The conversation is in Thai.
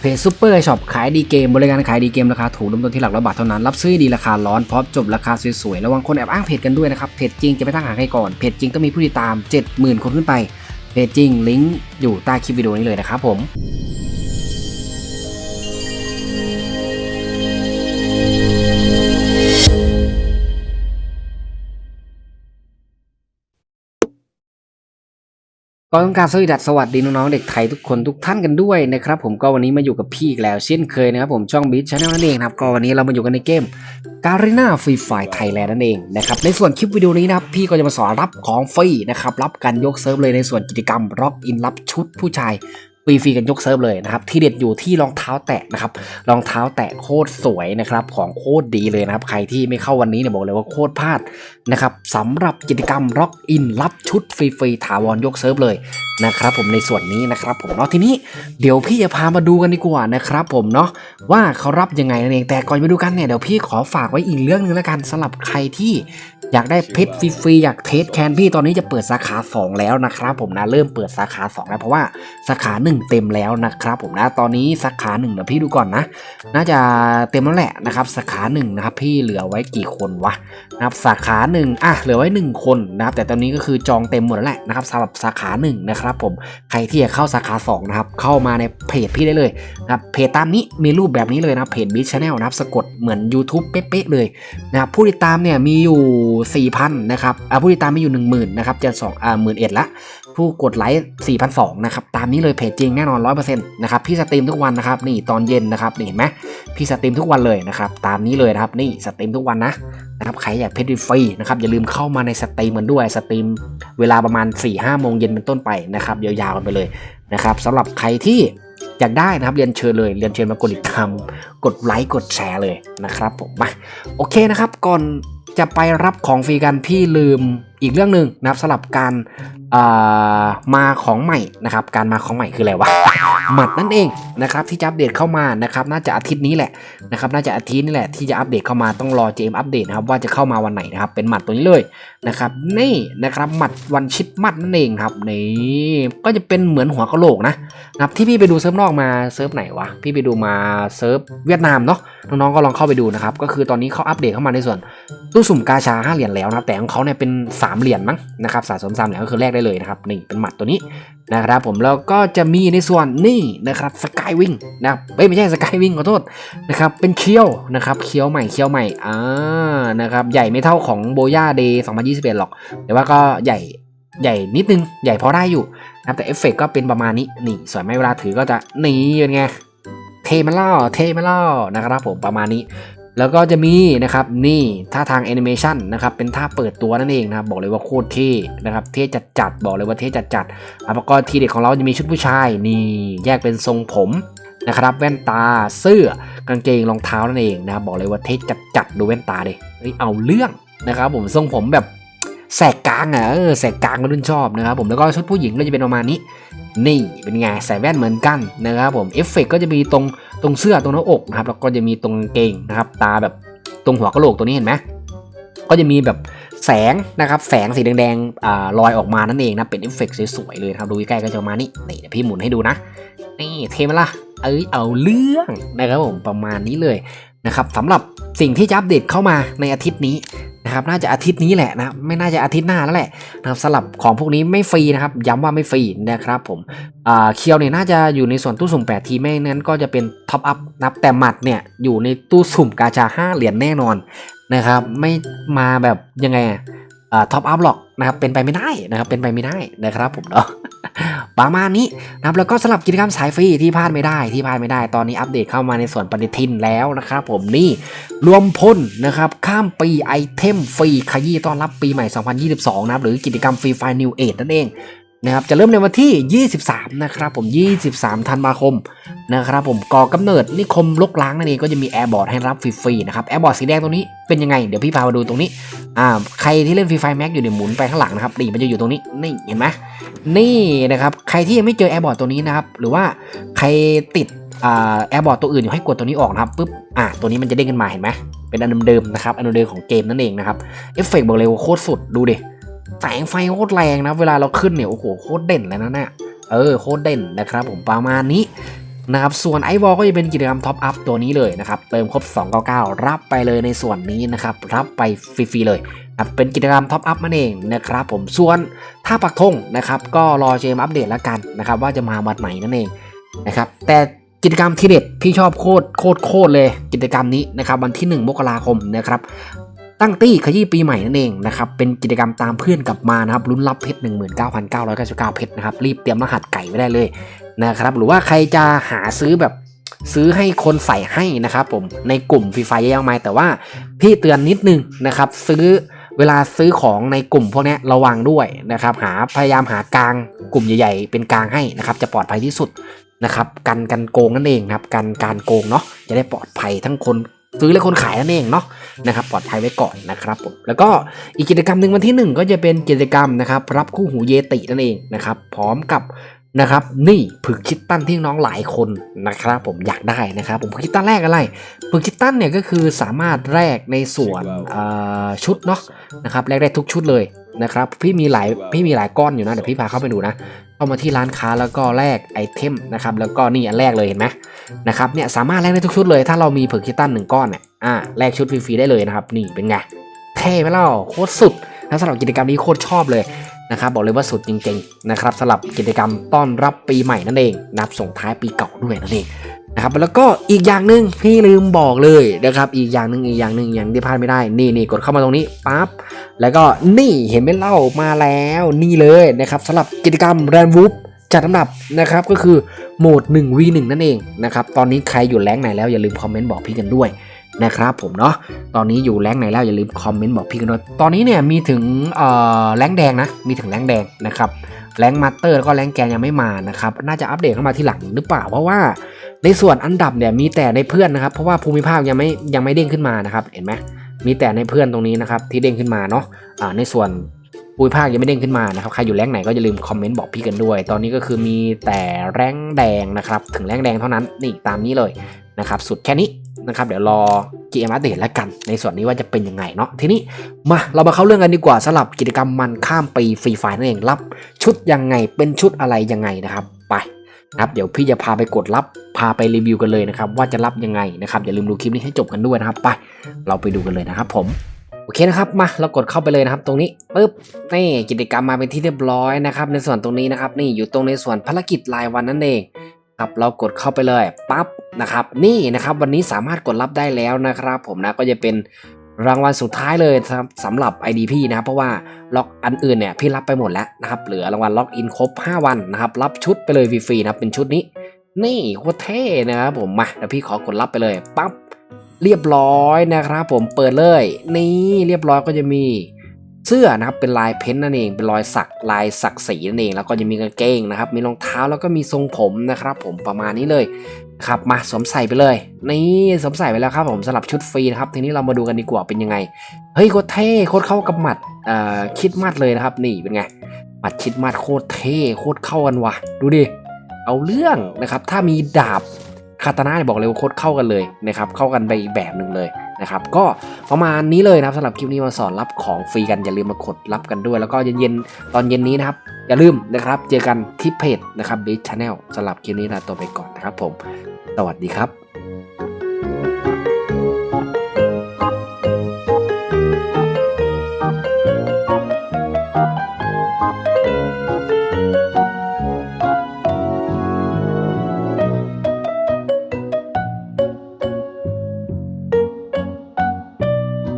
เพจซูเปอร์ช็อปขายดีเกม บริการขายดีเกมราคาถูกเริ่มต้นที่หลักร้อยบาทเท่านั้น รับซื้อดีราคาร้อนพร้อมจบราคาสวยๆ ระวังคนแอบอ้างเพจกันด้วยนะครับ เพจจริงจะไม่ตั้งหาใครก่อน เพจจริงต้องมีผู้ติดตาม 70,000 คนขึ้นไป เพจจริงลิงก์อยู่ใต้คลิปวิดีโอนี้เลยนะครับผม ก็ต้องการสวัสดีสวัสดีน้องๆเด็กไทยทุกคนทุกท่านกันด้วยนะครับผมก็วันนี้มาอยู่กับพี่อีกแล้วเช่นเคยนะครับผมช่องบีชแนลนั่นเองครับก็วันนี้เรามาอยู่กันในเกมการีนาฟรีไฟไทยแลนด์นั่นเองนะครับในส่วนคลิปวิดีโอนี้นะครับพี่ก็จะมาสอนรับของฟรีนะครับรับการยกเซิร์ฟเลยในส่วนกิจกรรมร็อกอินรับชุดผู้ชาย ฟรีๆกันยกเซิร์ฟเลยนะครับ ที่เด็ดอยู่ที่รองเท้าแตะนะครับ รองเท้าแตะโคตรสวยนะครับ ของโคตรดีเลยนะครับ ใครที่ไม่เข้าวันนี้เนี่ยบอกเลยว่าโคตรพลาดนะครับสำหรับกิจกรรมร็อกอินรับชุดฟรีๆถาวรยกเซิร์ฟเลยนะครับผมในส่วนนี้นะครับผมเนาะทีนี้เดี๋ยวพี่จะพามาดูกันดีกว่านะครับผมเนาะว่าเขารับยังไงนั่นเองแต่ก่อนไปดูกันเนี่ยเดี๋ยวพี่ขอฝากไว้อีกเรื่องหนึงแล้วกันสำหรับใครที่ อยากได้เพชรฟรีๆอยากเทสแคนพี่ตอนนี้จะเปิดสาขา 2 แล้วนะครับผมนะเริ่มเปิดสาขา 2 แล้วเพราะว่าสาขา 1 เต็มแล้วนะครับผมนะตอนนี้สาขา1เดี๋ยวพี่ดูก่อนนะ น่าจะเต็มแล้วแหละนะครับสาขา1นะครับพี่เหลือไว้กี่คนวะนะครับสาขาหนึ่งอะเหลือไว้ 1 คนนะครับแต่ตอนนี้ก็คือจองเต็มหมดแล้วแหละนะครับสำหรับสาขา1นะครับผมใครที่จะเข้าสาขา2นะครับเข้ามาในเพจพี่ได้เลยนะครับเพจตามนี้มีรูปแบบนี้เลยนะเพจบิ๊ชแนลนะครับสะกดเหมือน YouTube เป๊ะๆเลยนะครับผู้ติดตามเนี่ยมีอยู่4,000นะครับอ่าผู้ติดตามมีอยู่ 10,000นะครับจะสองอ่าหมื่นเอ็ดละ ผู้กดไลค์4,200นะครับตามนี้เลยเพจจริงแน่นอน 100%นะครับพี่สตรีมทุกวันนะครับนี่ตอนเย็นนะครับนี่เห็นไหมพี่สตรีมทุกวันเลยนะครับตามนี้เลยนะครับนี่สตรีมทุกวันนะนะครับใครอยากเพชรฟรีนะครับอย่าลืมเข้ามาในสตรีมมันด้วยสตรีมเวลาประมาณ4ี่ห้าโมงเย็นเป็นต้นไปนะครับยาวๆกันไปเลยนะครับสำหรับใครที่อยากได้นะครับเรียนเชิญเลยเรียนเชิญมากดติดตามกดไลค์กดแชร์เลยนะครับผมมาโอเคนะครับก่อน จะไปรับของฟรีกันพี่ลืมอีกเรื่องหนึ่งนะครับสำหรับการอ่ามาของใหม่นะครับ การมาของใหม่คืออะไรวะ หมัดนั่นเองนะครับที่จะอัปเดตเข้ามานะครับน่าจะอาทิตย์นี้แหละนะครับน่าจะอาทิตย์นี่แหละที่จะอัปเดตเข้ามาต้องรอ JM อัปเดตนะครับว่าจะเข้ามาวันไหนนะครับเป็นหมัดตัวนี้เลยนะครับนี่นะครับหมัดวันชิดมัดนั่นเองครับนี่ก็จะเป็นเหมือนหัวกะโหลกนะครับที่พี่ไปดูเซิร์ฟนอกมาเซิร์ฟไหนวะพี่ไปดูมาเซิร์ฟเวียดนามเนาะน้องๆก็ลองเข้าไปดูนะครับก็คือตอนนี้เขาอัปเดตเข้ามาในส่วนตู้สุ่มกาชา5เหรียญแล้วนะแต่ของเขาเนี่ยเป็น3เหรียญมั้งนะครับสะสม3เหรียญก็คือแลกได้เลยนะครับนี่เป็นหมัดตัวนี้นะครับผมแล้วก็จะมีในส่วนนี่นะครับสกายวิ่งนะเอ้ยไม่ใช่สกายวิ่งขอโทษนะครับเป็นเคียวนะครับเคียวใหม่เคียวใหม่อ่านะครับใหญ่ไม่เท่าของโบย่าเดย์2021 หรอก แต่ว่าก็ใหญ่ใหญ่นิดนึงใหญ่พอได้อยู่นะแต่เอฟเฟกก็เป็นประมาณนี้นี่สวยไหมเวลาถือก็จะนี่เป็นไงเทมันล่อเทมันล่อนะครับผมประมาณนี้ แล้วก็จะมีนะครับนี่ท่าทางแอนิเมชันนะครับเป็นท่าเปิดตัวนั่นเองนะครับบอกเลยว่าโคตรเท่นะครับเท่จัดจัดๆบอกเลยว่าเท่จัดจัดอะแล้วก็ทีเด็ดของเราจะมีชุดผู้ชายนี่แยกเป็นทรงผมนะครับแว่นตาเสื้อกางเกงรองเท้านั่นเองนะครับบอกเลยว่าเท่จัดจัดๆดูแว่นตาดิเฮ้ยเอาเรื่องนะครับผมทรงผมแบบแสกกลางอะเออแสกกลางก็รุ่นชอบนะครับผมแล้วก็ชุดผู้หญิงก็จะเป็นประมาณนี้ นี่เป็นไงใส่แว่นเหมือนกันนะครับผมเอฟเฟกก็จะมีตรง ตรงเสื้อตรงหน้าอกนะครับแล้วก็จะมีตรงเกงนะครับ ตาแบบตรงหัวกะโหลกตัวนี้เห็นไหมก็จะมีแบบแสงนะครับแสงสีแดงๆลอยออกมานั่นเองนะเป็นเอฟเฟกต์สวยๆเลยนะครับดูใกล้ๆก็จะประมาณนี้นี่เดี๋ยวพี่หมุนให้ดูนะนี่เทมละเอ้ยเอาเรื่องนะครับผมประมาณนี้เลย นะครับสำหรับสิ่งที่จะอัปเดตเข้ามาในอาทิตย์นี้นะครับน่าจะอาทิตย์นี้แหละนะไม่น่าจะอาทิตย์หน้าแล้วแหละนะครับสำหรับของพวกนี้ไม่ฟรีนะครับ ย้ำว่าไม่ฟรีนะครับผมเคียวเนี่ยน่าจะอยู่ในส่วนตู้สุ่ม 8 ทีไม่นั้นก็จะเป็นท็อปอัพนับแต่หมัดเนี่ยอยู่ในตู้สุ่มกาชา 5 เหรียญแน่นอนนะครับไม่มาแบบยังไงอะอ่าท็อปอัพหรอกนะครับเป็นไปไม่ได้นะครับเป็นไปไม่ได้นะครับผมเนาะ ประมาณนี้นะครับแล้วก็สำหรับกิจกรรมสายฟรีที่พลาดไม่ได้ที่พลาดไม่ได้ ตอนนี้อัปเดตเข้ามาในส่วนปฏิทินแล้วนะครับผมนี่รวมพลนะครับข้ามปีไอเทมฟรีขยี้ต้อนรับปีใหม่ 2022 นะครับหรือกิจกรรมฟรีไฟนิวเอทนั่นเอง นะครับจะเริ่มในวันที่ 23 นะครับผม 23 ธันวาคมนะครับผมก่อกำเนิดนิคมลกล้างนั่นเองก็จะมีแอร์บอร์ดให้รับฟรีๆนะครับแอร์บอร์ดสีแดงตรงนี้เป็นยังไง เดี๋ยวพี่พามาดูตรงนี้อ่าใครที่เล่นฟรีไฟแม็กอยู่เดี๋ยวหมุนไปข้างหลังนะครับนี่มันจะอยู่ตรงนี้นี่เห็นไหมนี่นะครับใครที่ยังไม่เจอแอร์บอร์ดตัวนี้นะครับหรือว่าใครติดอ่าแอร์บอร์ดตัวอื่นอยู่ให้กดตัวนี้ออกนะครับปุ๊บอ่าตัวนี้มันจะเด้งขึ้นมาเห็นไหมเป็นอันเดิมๆนะครับอันเดิมของเกมนั่นเองนะครับเอฟเฟกต์บอกเลยว่าโคตรสุดดูดิ แสงไฟโคตรแรงนะ เวลาเราขึ้นเนี่ยโอ้โหโคตรเด่นเลยนะเนี่ยเออโคตรเด่นนะครับผมประมาณนี้นะครับส่วนไอวอลก็จะเป็นกิจกรรมท็อปอัพตัวนี้เลยนะครับเติมครบ 299 รับไปเลยในส่วนนี้นะครับรับไปฟรีๆเลยนะเป็นกิจกรรมท็อปอัพนั่นเองนะครับผมส่วนถ้าปักธงนะครับก็รอเจมอัปเดตแล้วกันนะครับว่าจะมาวันไหนนั่นเองนะครับแต่กิจกรรมที่เด็ดพี่ชอบโคตรโคตรโคตรเลยกิจกรรมนี้นะครับวันที่ 1 มกราคมนะครับ ตั้งตี้ขยี้ปีใหม่นั่นเองนะครับเป็นกิจกรรมตามเพื่อนกลับมานะครับลุ้นรับเพชร19,999เพชรนะครับรีบเตรียมรหัสไก่ไว้ได้เลยนะครับหรือว่าใครจะหาซื้อแบบซื้อให้คนใส่ให้นะครับผมในกลุ่มฟรีไฟเยอะมากมาแต่ว่าพี่เตือนนิดนึงนะครับซื้อเวลาซื้อของในกลุ่มพวกนี้ระวังด้วยนะครับหาพยายามหากลางกลุ่มใหญ่ๆ เป็นกลางให้นะครับจะปลอดภัยที่สุดนะครับกันกันโกงนั่นเองครับกันการโกงเนาะจะได้ปลอดภัยทั้งคนซื้อและคนขายนั่นเองเนาะ นะครับปลอดภัยไว้ก่อนนะครับผมแล้วก็อีกกิจกรรมหนึ่งวันที่หนึ่งก็จะเป็นกิจกรรมนะครับ รับคู่หูเยตินั่นเองนะครับ พร้อมกับนะครับ นี่ผึกคิตตันที่น้องหลายคนนะครับผมอยากได้นะครับผมผึกคิตตันแรกอะไรผึกคิตตันเนี่ยก็คือสามารถแลกในส่วนเอ่อชุดเนาะนะครับแลกได้ทุกชุดเลยนะครับพี่มีหลายพี่มีหลายก้อนอยู่นะเดี๋ยวพี่พาเข้าไปดูนะเข้ามาที่ร้านค้าแล้วก็แลกไอเทมนะครับแล้วก็นี่อันแรกเลยเห็นไหมนะครับเนี่ยสามารถแลกได้ทุกชุดเลย ถ้าเรามีผึกคิตตันหนึ่งก้อนเนี่ย อ่าแลกชุดฟรีๆได้เลยนะครับ นี่เป็นไงเท่ไหมเล่าโคตรสุดแล้วสำหรับกิจกรรมนี้โคตรชอบเลยนะครับบอกเลยว่าสุดจริงๆนะครับสำหรับกิจกรรมต้อนรับปีใหม่นั่นเองนับส่งท้ายปีเก่าด้วยนั่นเองนะครับแล้วก็อีกอย่างหนึ่งพี่ลืมบอกเลยนะครับอีกอย่างหนึ่งอีกอย่างหนึ่งอย่างที่พลาดไม่ได้นี่นี่กดเข้ามาตรงนี้ปั๊บแล้วก็นี่เห็นไหมเล่ามาแล้วนี่เลยนะครับสำหรับกิจกรรมแรนวูฟจัดอันดับนะครับก็คือโหมด 1v1 นั่นเองนะครับตอนนี้ใครอยู่แรงไหนแล้วอย่าลืมคอมเมนต์บอกพี่กันด้วย นะครับผมเนาะตอนนี้อยู่แรงไหนแล้วอย่าลืมคอมเมนต์บอกพี่กันด้วยตอนนี้เนี่ยมีถึงแรงแดงนะมีถึงแรงแดงนะครับแรงมาสเตอร์แล้วก็แรงแกนยังไม่มานะครับน่าจะอัปเดตเข้ามาที่หลังหรือเปล่าเพราะว่าในส่วนอันดับเนี่ยมีแต่ในเพื่อนนะครับ เพราะว่าภูมิภาคยังไม่ยังไม่เด้งขึ้นมานะครับเห็นไหมมีแต่ในเพื่อนตรงนี้นะครับที่เด้งขึ้นมาเนาะในส่วนภูมิภาคยังไม่เด้งขึ้นมานะครับใครอยู่แรงไหนก็อย่าลืมคอมเมนต์บอกพี่กันด้วย ตอนนี้ก็คือมีแต่แรงแดงนะครับถึงแรงแดงเท่านั้นนี่ตามนี้เลยนะครับสุดแค่นี้ นะครับเดี๋ยวรอ GM อัปเดตแล้วกัน ในส่วนนี้ว่าจะเป็นยังไงเนาะทีนี้มาเรามาเข้าเรื่องกันดีกว่าสำหรับกิจกรรมมันข้ามปีฟรีไฟนั่นเองรับ ชุดยังไงเป็นชุดอะไรยังไงนะครับไปนะครับเดี๋ยวพี่จะพาไปกดรับพาไปรีวิวกันเลยนะครับว่าจะรับยังไงนะครับอย่าลืมดูคลิปนี้ให้จบกันด้วยนะครับไปเราไปดูกันเลยนะครับ ผมโอเคนะครับมาเรากดเข้าไปเลยนะครับ ตรงนี้ปึ๊บนี่กิจกรรมมาเป็นที่เรียบร้อยนะครับ ในส่วนตรงนี้นะครับนี่อยู่ตรงในส่วนภารกิจรายวันนั่นเอง ครับเรากดเข้าไปเลยปั๊บนะครับนี่นะครับวันนี้สามารถกดรับได้แล้วนะครับผมนะก็จะเป็นรางวัลสุดท้ายเลยครับสำหรับ ID พี่นะครับเพราะว่าล็อกอันอื่นเนี่ยพี่รับไปหมดแล้วนะครับเหลือรางวัลล็อกอินครบ 5 วันนะครับรับชุดไปเลยฟรีๆนะครับเป็นชุดนี้ นี่โคตรเท่นะครับผมมาเดี๋ยวพี่ขอกดรับไปเลยปั๊บเรียบร้อยนะครับผมเปิดเลย นี่เรียบร้อยก็จะมี เสื้อนะครับเป็นลายเพ้นนั่นเอง เป็นรอยสักลายสักสีนั่นเอง แล้วก็จะมีกางเกงนะครับ มีรองเท้าแล้วก็มีทรงผมนะครับ ผมประมาณนี้เลยครับมาสวมใส่ไปเลย นี่สวมใส่ไปแล้วครับผมสลับชุดฟรีนะครับทีนี้เรามาดูกันดีกว่าเป็นยังไงเฮ้ยโคตรเท่โคตรเข้ากับหมัดเอ่อคิดมัดเลยนะครับ นี่เป็นไงหมัดคิดมัดโคตรเท่โคตรเข้ากันว่ะ ดูดิเอาเรื่องนะครับ ถ้ามีดาบคาตานะเนี่ยบอกเลยว่าโคตรเข้ากันเลยนะครับ เข้ากันไปอีกแบบหนึ่งเลย นะครับก็ประมาณนี้เลยนะครับสำหรับคลิปนี้มาสอนรับของฟรีกันอย่าลืมมากดรับกันด้วย แล้วก็เย็นๆตอนเย็นนี้นะครับ อย่าลืมนะครับเจอกันที่เพจนะครับบิ๊กชาแนลสำหรับคลิปนี้ลาตัวไปก่อนนะครับผม สวัสดีครับ